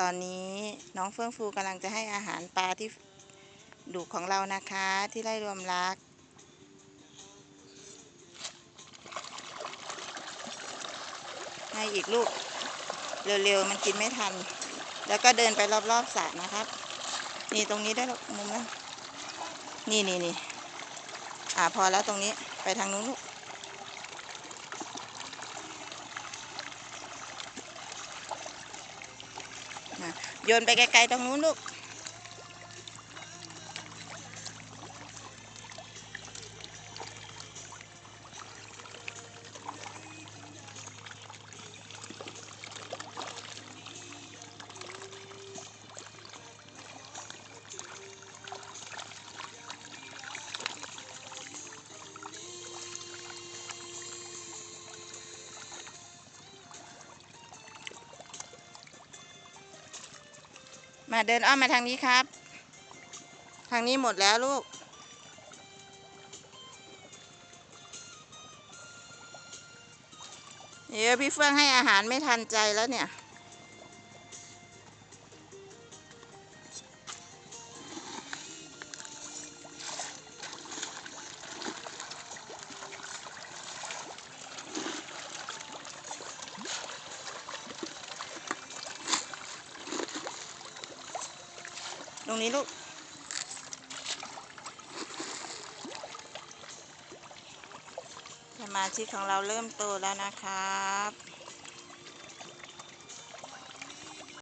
ตอนนี้น้องเฟื่องฟูกำลังจะให้อาหารปลาที่ดุของเรานะคะที่ไร่รวมรัก ให้อีกลูก เร็วๆ มันกินไม่ทัน แล้วก็เดินไปรอบๆสระนะครับ นี่ตรงนี้ได้วยลูกมุมนั้นนี่นี่นี่อ่าพอแล้วตรงนี้ไปทางนู้นลูก นะ โยนไปไกลๆตรงนู้นลูก มาเดินอ้อมมาทางนี้ครับ ทางนี้หมดแล้วลูก เดี๋ยวพี่เฟื่องให้อาหารไม่ทันใจแล้วเนี่ย ตรงนี้ลูก สมาชิกของเราเริ่มโตแล้วนะครับ